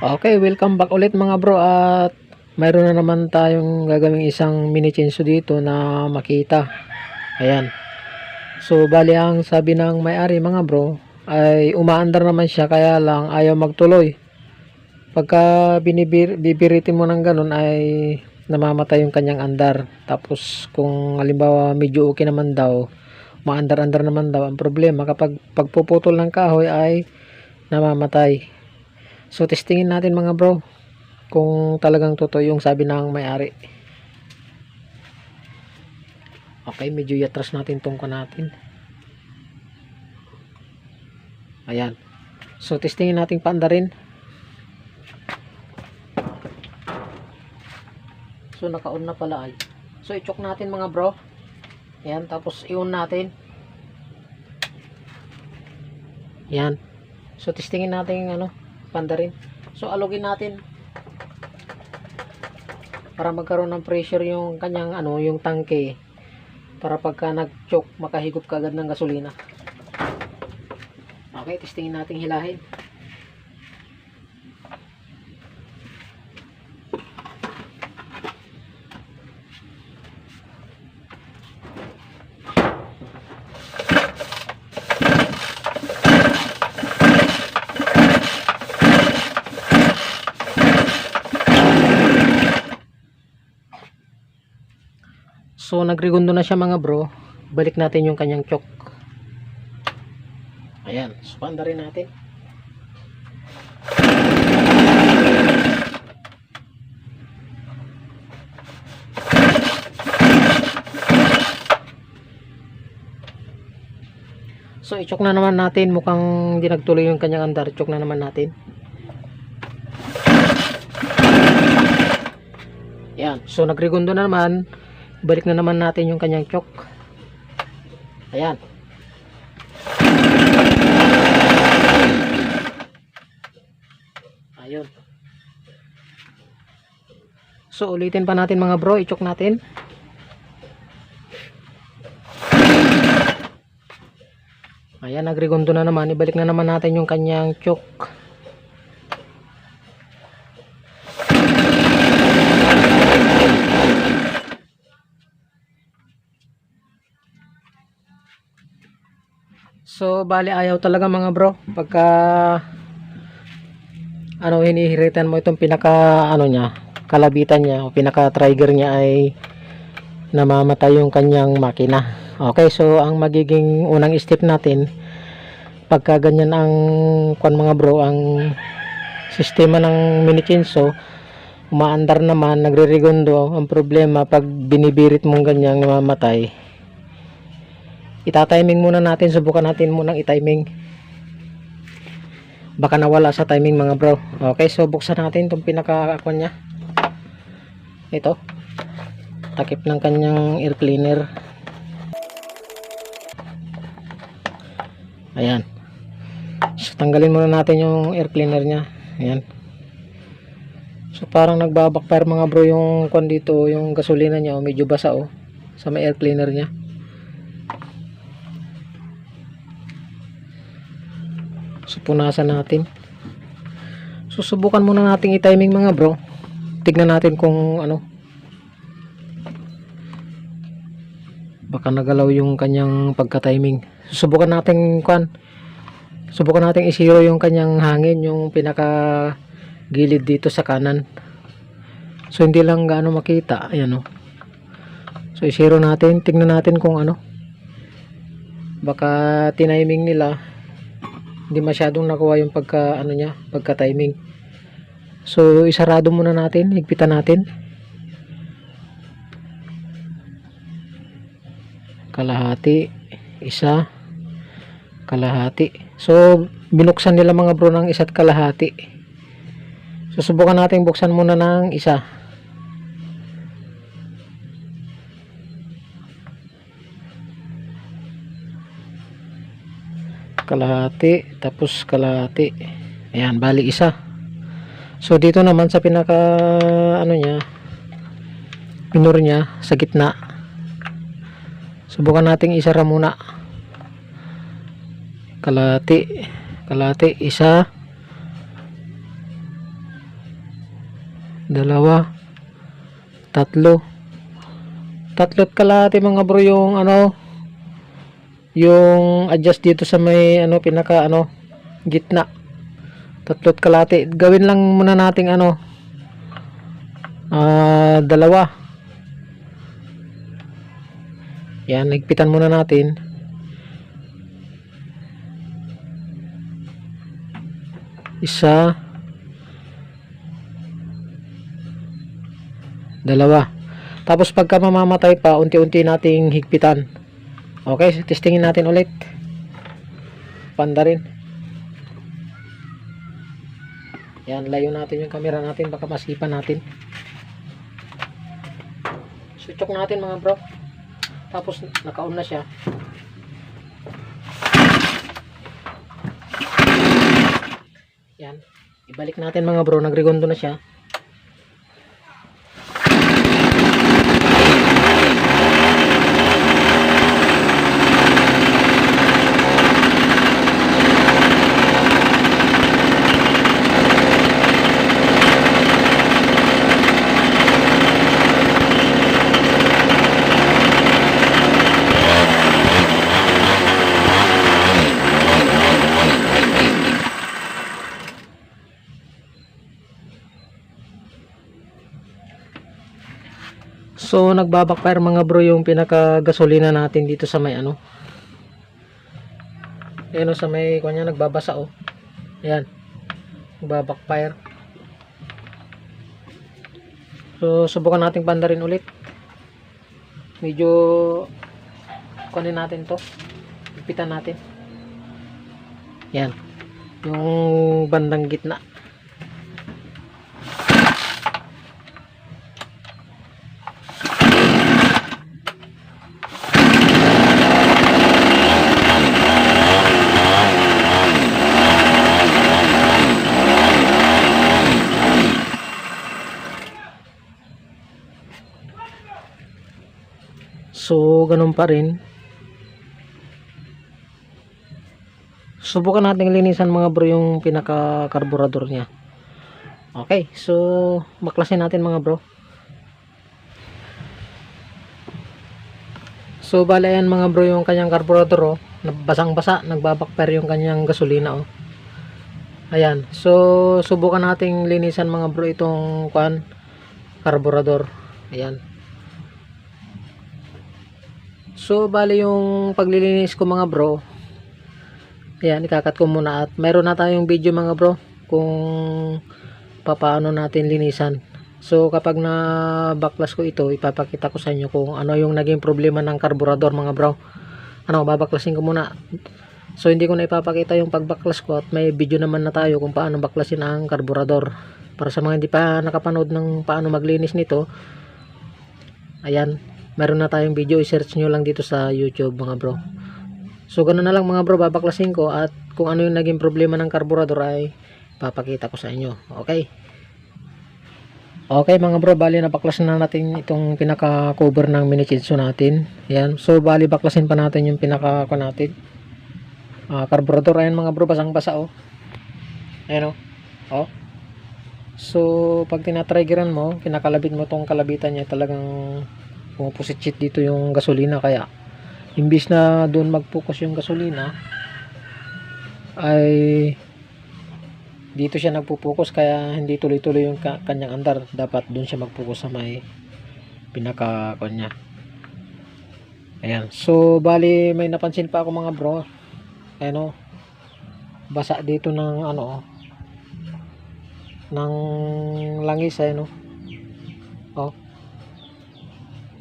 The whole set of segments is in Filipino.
Okay, welcome back ulit mga bro at mayroon na naman tayong gagawing isang mini chinso dito na makita. Ayan. So, bali ang sabi ng may-ari mga bro ay umaandar naman siya kaya lang ayaw magtuloy. Pagka binibir, bibiritin mo ng ganun ay namamatay yung kanyang andar. Tapos kung halimbawa medyo okay naman daw, maandar-andar naman daw ang problema kapag pagpuputol ng kahoy ay namamatay. So, testingin natin mga bro kung talagang totoo yung sabi ng may-ari. Okay, medyo yatras natin tungkol natin. Ayan. So, testingin natin paanda rin. So, naka-on na pala ay. So, i-choke natin mga bro. Ayan, tapos i-on natin. Ayan. So, testingin natin ano, panda rin. So, alugin natin para magkaroon ng pressure yung kanyang ano, yung tangke para pagka nag-choke makahigop ka ng gasolina. Okay, testingin natin hilahin. So, nagregundo na siya mga bro. Balik natin yung kanyang choke. Ayan. So, panda rin natin. So, i-choke na naman natin. Mukhang hindi nagtuloy yung kanyang andar. Choke na naman natin. Ayan. So, nagregundo na naman balik na naman natin yung kanyang chok. Ayan. Ayun. So ulitin pa natin mga bro i-chok natin. Ayan nagregondo na naman. Ibalik na naman natin yung kanyang chok So, bali ayaw talaga mga bro. Pagka ano hinihiritan mo itong pinaka ano niya, kalabitan niya o pinaka trigger niya ay namamatay yung kanyang makina. Okay, so ang magiging unang step natin pagka ganyan ang kwan mga bro, ang sistema ng mini chainsaw umaandar naman, nagre-regondo. Ang problema pag binibirit mong ganyang namamatay, itatiming muna natin subukan natin munang itiming. Baka nawala sa timing mga bro. Okay so buksan natin itong pinaka nya ito. Takip ng kanyang air cleaner. Ayan. So tanggalin muna natin yung air cleaner nya ayan. So parang nagbabakfire mga bro yung kwan dito yung gasolina nya oh, medyo basa oh sa may air cleaner nya So, punasan natin. Susubukan muna nating i-timing mga bro. Tignan natin kung ano. Baka nagalaw yung kanyang pagka-timing. Susubukan natin kwan. Subukan natin i-zero yung kanyang hangin, yung pinaka gilid dito sa kanan. So, hindi lang gaano makita. Ayan o. So, i-zero natin. Tignan natin kung ano. Baka tiniming nila hindi masyadong nakuha yung pagka ano niya, pagka timing. So isarado muna natin, higpitan natin. Kalahati, isa, kalahati. So binuksan nila mga bro ng isa't kalahati. Susubukan natin buksan muna ng isa. Kalahati tapos kalahati. Ayan bali isa. So dito naman sa pinaka ano niya pinur niya sa gitna. Subukan nating isara muna. Kalahati kalahati isa. Dalawa, tatlo. Tatlo't kalahati mga bro yung ano, yung adjust dito sa may ano pinaka ano gitna. Tatlo't kalahati. Gawin lang muna nating ano, ah dalawa. Yan, nagpitan muna natin. Isa. Dalawa. Tapos pagka mamamatay pa, unti-unti nating higpitan. Okay, testingin natin ulit. Panda rin. Yan, layo natin yung camera natin, baka masipan natin. Suchok natin mga bro. Tapos naka-on na siya. Yan. Ibalik natin mga bro, nagregondo na siya. So nagbabackfire mga bro yung pinaka gasolina natin dito sa may ano. Ayan o, sa may kanya nagbabasa oh. Ayan. Nagbabackfire. So subukan nating pandarin ulit. Medyo kunin natin to. Ipitan natin. Yan. Yung bandang gitna. So, ganun pa rin. Subukan natin linisan mga bro yung pinaka carburetor niya. Okay, so baklasin natin mga bro. So, bala yan mga bro yung kanyang carburetor oh. Basang-basa, nagbabackfire yung kanyang gasolina oh. Ayan. So, subukan nating linisan mga bro itong kwan carburetor. Ayan. So, bali yung paglilinis ko mga bro. Ayan, ikakat ko muna at meron na tayong video mga bro kung papaano natin linisan. So, kapag na baklas ko ito, ipapakita ko sa inyo kung ano yung naging problema ng karburador mga bro. Ano, babaklasin ko muna. So, hindi ko na ipapakita yung pagbaklas ko at may video naman na tayo kung paano baklasin ang karburador. Para sa mga hindi pa nakapanood ng paano maglinis nito, ayan, meron na tayong video i-search nyo lang dito sa youtube mga bro. So ganun na lang mga bro babaklasin ko at kung ano yung naging problema ng carburetor ay papakita ko sa inyo. Okay? Okay mga bro bali nabaklasin na natin itong pinaka cover ng mini chinso natin. Yan. So bali baklasin pa natin yung pinaka ko natin. Uh, carburetor ayan mga bro basang basa oh. Ayan oh. Oh. So pag tinatriggeran mo kinakalabit mo tong kalabitan niya talagang pumapusit dito yung gasolina kaya imbis na doon mag-focus yung gasolina ay dito siya nagpo-focus kaya hindi tuloy-tuloy yung ka kanyang andar. Dapat doon siya mag-focus sa may pinaka kanya ayan. So bali may napansin pa ako mga bro. Ano basa dito ng ano oh, ng langis ay no oh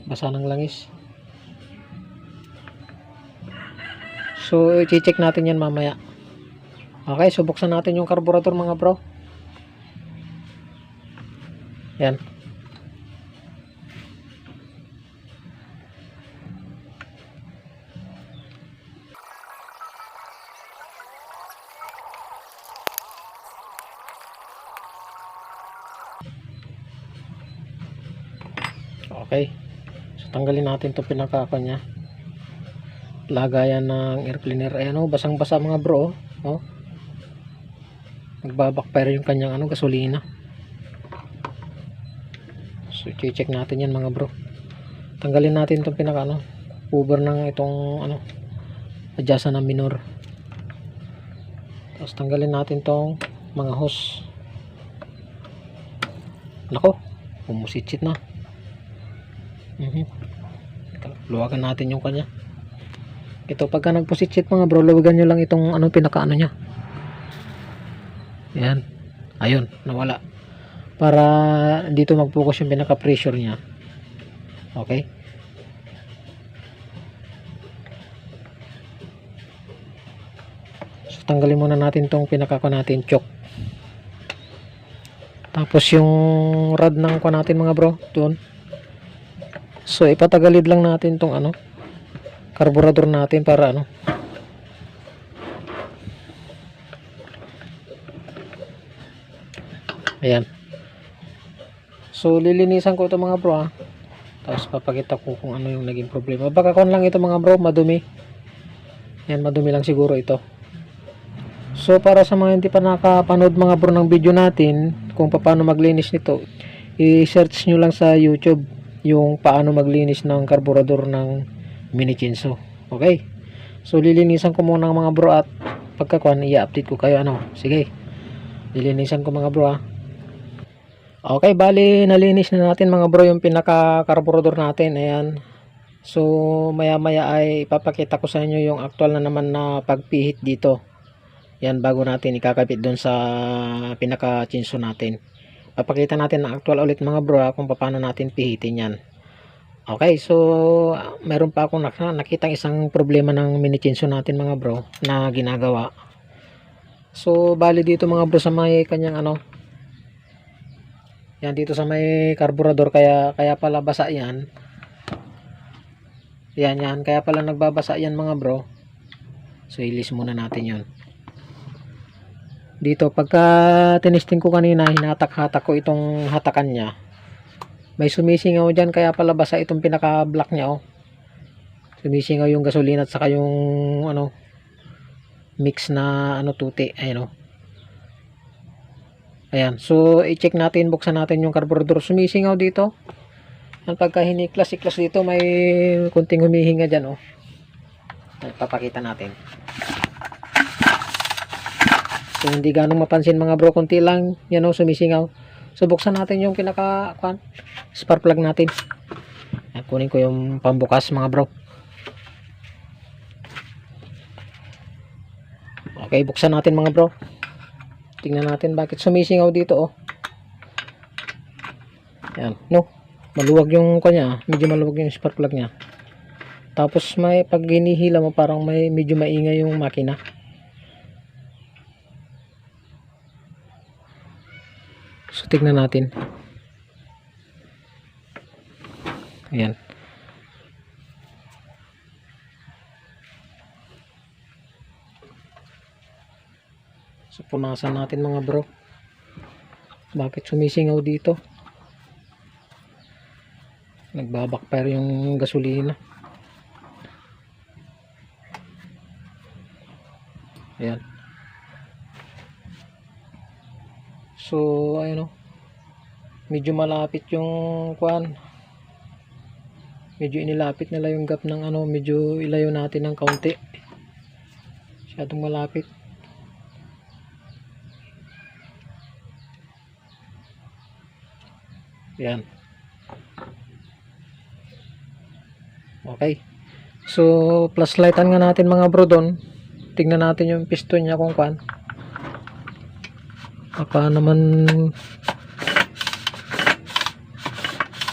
basa ng langis. So i-check natin yan mamaya. Okay so buksan natin yung carburetor mga bro. Yan. Okay tanggalin natin to pinakaka niya. Lagayan ng air cleaner. Ayan o, basang-basa mga bro. Oh. Nagbabackfire yung kanyang ano, gasolina. So, check natin yan mga bro. Tanggalin natin itong pinaka ano, cover ng itong ano, adjustan ng minor. Tapos tanggalin natin tong mga hose. Nako, pumusitsit na. Mhm. Luwagan natin yung kanya. Ito pagka nagpusitsit mga bro, luwagan nyo lang itong ano pinaka ano niya. Yan. Ayun, nawala. Para dito mag-focus yung pinaka pressure niya. Okay? So, tanggalin muna natin tong pinaka ko natin choke. Tapos yung rod ng ko natin mga bro, doon. So ipatagalid lang natin tong ano, carburetor natin para ano. Ayan. So lilinisan ko ito mga bro ah. Tapos papakita ko kung ano yung naging problema. Baka kon lang ito mga bro, madumi. Yan, madumi lang siguro ito. So para sa mga hindi pa nakapanood mga bro ng video natin kung paano maglinis nito, i-search nyo lang sa YouTube yung paano maglinis ng karburador ng mini Chinso. Okay? So lilinisan ko muna mga bro at pagkakuan i-update ko kayo ano. Sige. Lilinisan ko mga bro ah. Okay, bali nalinis na natin mga bro yung pinaka karburador natin. Ayan. So maya maya ay ipapakita ko sa inyo yung actual na naman na pagpihit dito. Yan bago natin ikakabit doon sa pinaka chinso natin. Papakita natin na actual ulit mga bro kung paano natin pihitin yan. Okay, so meron pa akong nak- nakita isang problema ng mini chinso natin mga bro na ginagawa. So bali dito mga bro sa may kanyang ano yan dito sa may karburador kaya kaya pala basa yan. Yan yan kaya pala nagbabasa yan mga bro. So ilis muna natin 'yon dito pagka tinesting ko kanina hinatak-hatak ko itong hatakan niya. May sumisingaw dyan kaya pala basa itong pinaka black niya oh. Sumisingaw yung gasolina at saka yung ano mix na ano tuti. Ayun oh. Ayan. So i-check natin buksan natin yung carburetor. Sumisingaw dito. Yan pagka hiniklas-iklas dito may kunting humihinga dyan oh. Ay, papakita natin So hindi ganong mapansin mga bro, konti lang yan o sumisingaw. So buksan natin yung pinaka kwan, spark plug natin. Yan, kunin ko yung pambukas mga bro. Okay, buksan natin mga bro. Tingnan natin bakit sumisingaw dito oh. Yan, no. Maluwag yung kanya, medyo maluwag yung spark plug niya. Tapos may pag hinihila mo parang may medyo maingay yung makina. Tignan natin. Ayan. So, punasan natin mga bro. Bakit sumisingaw dito? Nagbabakfire yung gasolina. Ayan. So, ayun o. Medyo malapit yung kwan. Medyo inilapit nila yung gap ng ano, medyo ilayo natin ng kaunti. Masyadong malapit. Yan. Okay. So, plus lightan nga natin mga bro doon. Tingnan natin yung piston niya kung kwan. Baka naman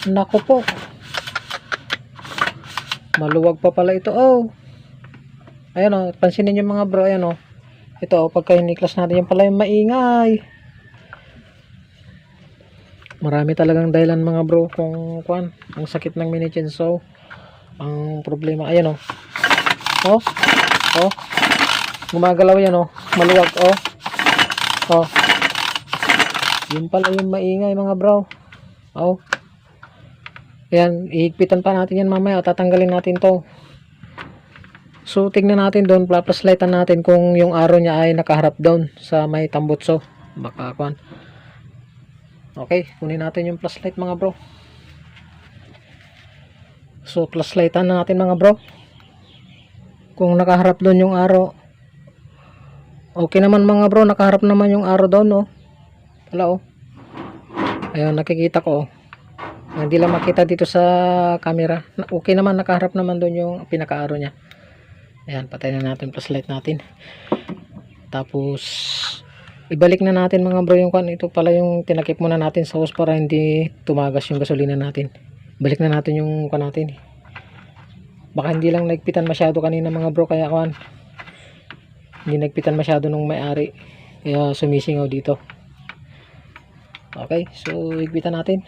Nako po. Maluwag pa pala ito. Oh. Ayan oh, pansinin niyo mga bro, ayan oh. Ito oh, pagka hiniklas natin yan pala yung maingay. Marami talagang dahilan mga bro kung kwan, ang sakit ng mini chainsaw. Ang problema, ayan oh. Oh. Oh. Gumagalaw yan oh. Maluwag oh. Oh. Yun pala yung maingay mga bro. Oh. Ayan, ihigpitan pa natin yan mamaya. Tatanggalin natin to. So, tignan natin doon. Plus lightan natin kung yung araw niya ay nakaharap down sa may tambutso. Baka kwan. Okay, kunin natin yung plus light mga bro. So, flashlightan na natin mga bro. Kung nakaharap doon yung araw. Okay naman mga bro, nakaharap naman yung araw doon, no? Wala, oh. Ayun, nakikita ko, oh. Hindi lang makita dito sa camera. Okay naman, nakaharap naman doon yung pinaka-araw niya. Ayan, patay na natin flashlight natin. Tapos, ibalik na natin mga bro yung kan. Ito pala yung tinakip muna natin sa hose para hindi tumagas yung gasolina natin. Balik na natin yung kan natin. Baka hindi lang nagpitan masyado kanina mga bro kaya kan. Hindi nagpitan masyado nung may-ari. Kaya sumisingaw dito. Okay, so higpitan natin.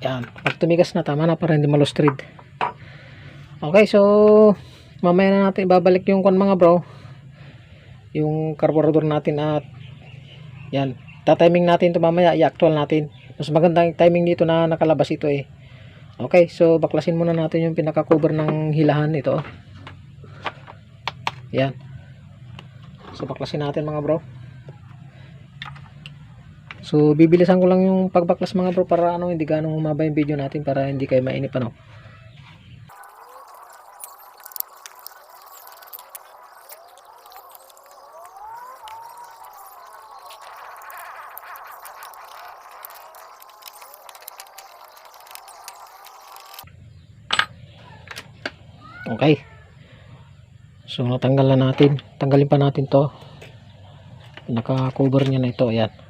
Yan. Pag tumigas na, tama na para hindi malos thread. Okay, so mamaya na natin babalik yung kon mga bro. Yung carburetor natin at yan. Tatiming natin to mamaya, i-actual natin. Mas magandang timing dito na nakalabas ito eh. Okay, so baklasin muna natin yung pinaka-cover ng hilahan ito. Yan. So baklasin natin mga bro. So bibilisan ko lang yung pagbaklas mga bro para ano hindi ganong humaba yung video natin para hindi kayo mainip ano. Okay. So natanggal na natin. Tanggalin pa natin to. Naka-cover niya na ito. Ayan.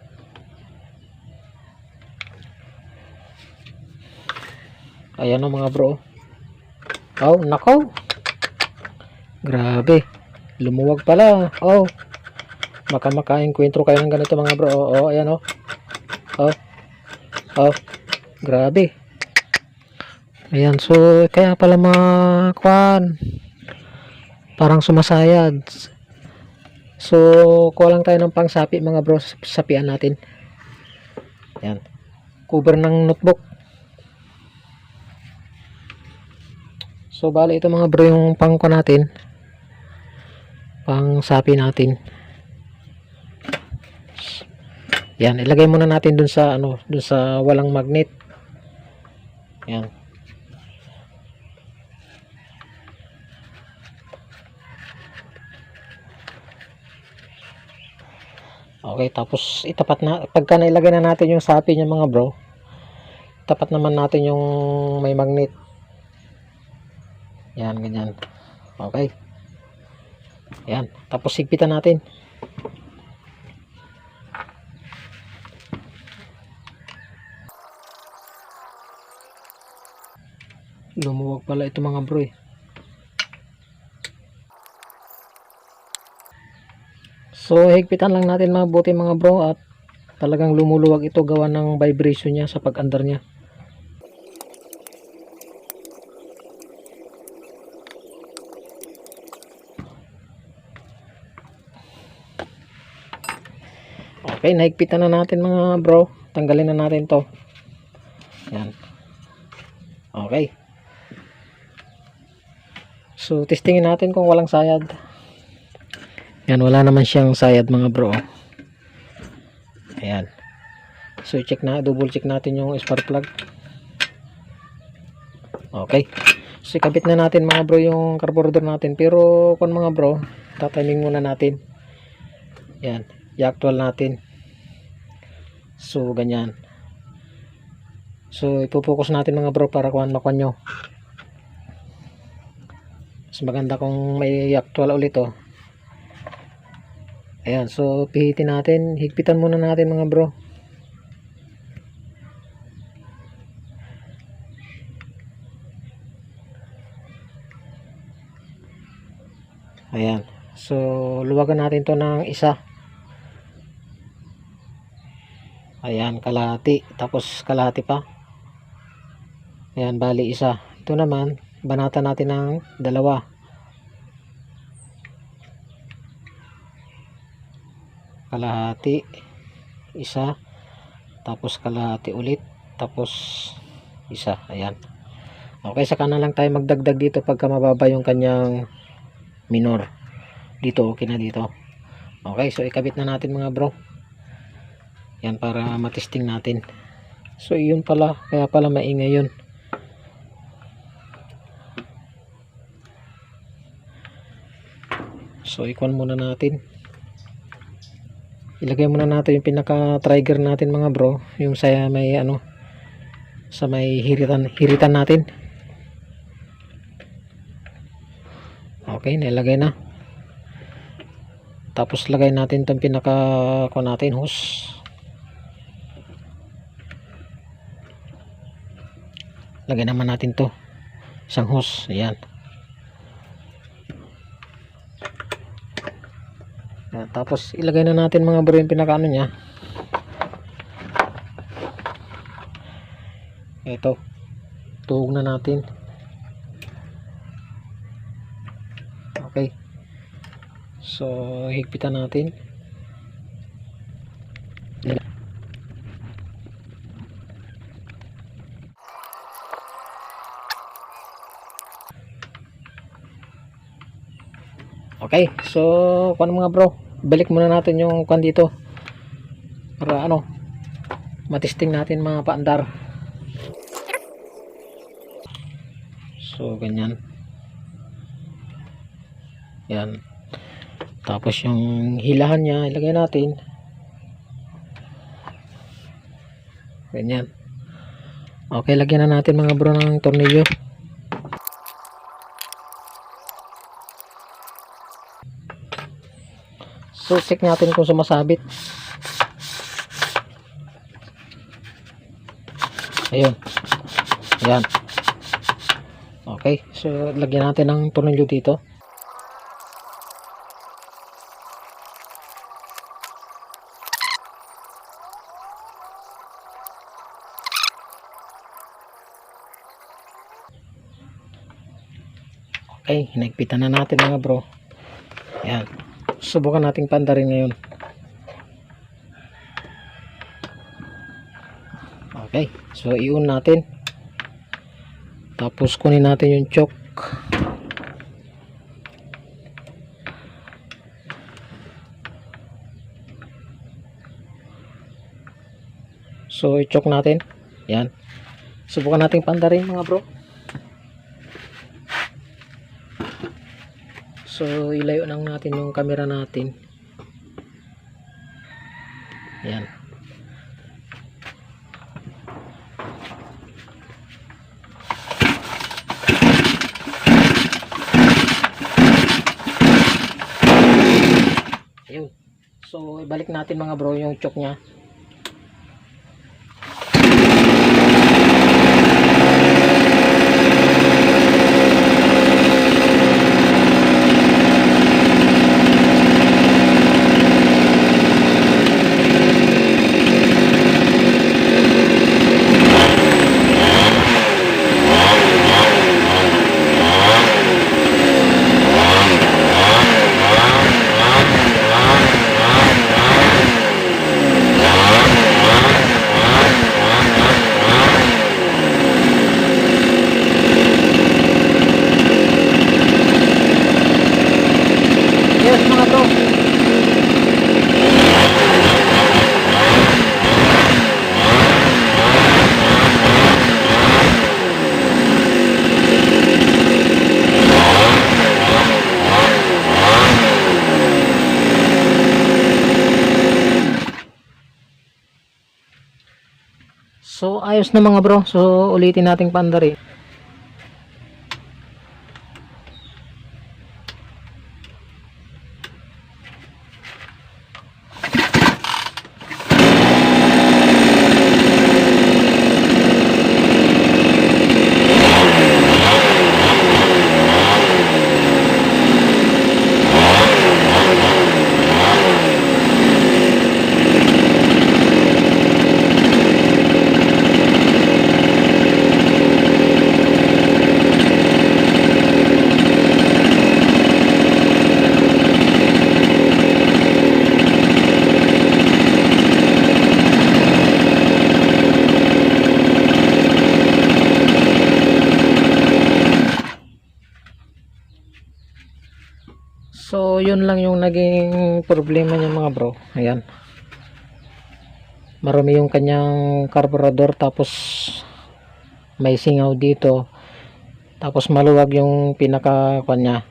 Ayan o mga bro. Oh, nako. Grabe. Lumuwag pala. Oh. Baka makainkwentro kayo ng ganito mga bro. Oh, oh ayan oh. Oh. Oh. Grabe. Ayan, so kaya pala mga kwan. Parang sumasayad. So, kuha lang tayo ng pangsapi mga bro. Sapian natin. Ayan. Cover ng notebook. So, bali ito mga bro yung pangko natin. Pang sapi natin. Yan, ilagay muna natin dun sa ano, dun sa walang magnet. Yan. Okay, tapos itapat na pagka nailagay na natin yung sapi niya mga bro. Tapat naman natin yung may magnet. Yan, ganyan. Okay. Yan. Tapos sigpitan natin. Lumuwag pala ito mga bro eh. So, higpitan lang natin mabuti mga bro at talagang lumuluwag ito gawa ng vibration niya sa pag-andar niya. Okay, nahigpitan na natin mga bro. Tanggalin na natin to. Yan. Okay. So, testingin natin kung walang sayad. Yan, wala naman siyang sayad mga bro. Ayan. So, check na, double check natin yung spark plug. Okay. So, ikabit na natin mga bro yung carburetor natin. Pero, kung mga bro, tatiming muna natin. Yan. I-actual natin. So, ganyan. So, ipopokus natin mga bro para kuhan makuha nyo. Mas maganda kung may actual ulit oh. Ayan, so pihitin natin. Higpitan muna natin mga bro. Ayan. So, luwagan natin to ng isa. Ayan, kalahati. Tapos kalahati pa. Ayan, bali isa. Ito naman, banata natin ng dalawa. Kalahati. Isa. Tapos kalahati ulit. Tapos isa. Ayan. Okay, saka na lang tayo magdagdag dito pagka mababa yung kanyang minor. Dito, okay na dito. Okay, so ikabit na natin mga bro. Yan para matesting natin. So yun pala, kaya pala maingay yun. So ikwan muna natin. Ilagay muna natin yung pinaka trigger natin mga bro, yung sa may ano sa may hiritan hiritan natin. Okay, nilagay na. Tapos lagay natin itong pinaka ko natin hose. Lagay naman natin to. Isang hose. Ayan. Ayan. Tapos ilagay na natin mga bro yung pinaka ano niya. Ito. Tuhog na natin. Okay. So, higpitan natin. Okay, so kung mga bro, balik muna natin yung kwan dito. Para ano, matesting natin mga paandar. So, ganyan. Yan. Tapos yung hilahan niya, ilagay natin. Ganyan. Okay, lagyan na natin mga bro ng tornilyo. So, check natin kung sumasabit. Ayun. Ayan. Okay. So, lagyan natin ng tornilyo dito. Okay, hinagpitan na natin mga bro. Ayan. Subukan nating pandarin ngayon. Okay, so iun natin. Tapos kunin natin yung choke. So i-choke natin. Yan. Subukan nating pandarin mga bro. So, ilayo lang natin yung camera natin. Ayan. Ayun. So, ibalik natin mga bro yung choke niya. Na mga bro. So ulitin nating pandarin. Yun lang yung naging problema niya mga bro. Ayan. marumi yung kanyang carburetor tapos may singaw dito. Tapos maluwag yung pinaka kanya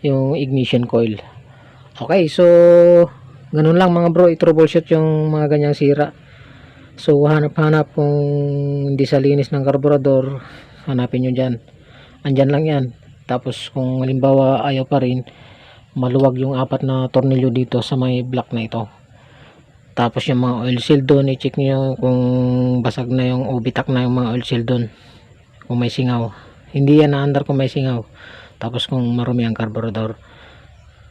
yung ignition coil. Okay so ganun lang mga bro. I-troubleshoot yung mga ganyang sira. So hanap-hanap kung hindi sa linis ng carburetor hanapin nyo dyan. Andyan lang yan. Tapos kung halimbawa ayaw pa rin maluwag yung apat na tornilyo dito sa may block na ito. Tapos yung mga oil seal doon i-check nyo kung basag na yung o bitak na yung mga oil seal doon. Kung may singaw. Hindi yan naandar kung may singaw. Tapos kung marumi ang carburetor.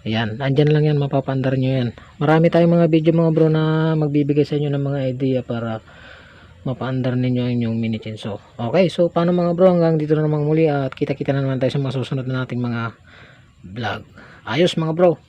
Ayan, andyan lang yan, mapapandar nyo yan. Marami tayong mga video mga bro na magbibigay sa inyo ng mga idea para mapaandar ninyo ang inyong mini chainsaw. Okay, so paano mga bro, hanggang dito na naman muli at kita-kita na naman tayo sa mga susunod na nating mga vlog. Ayos mga bro.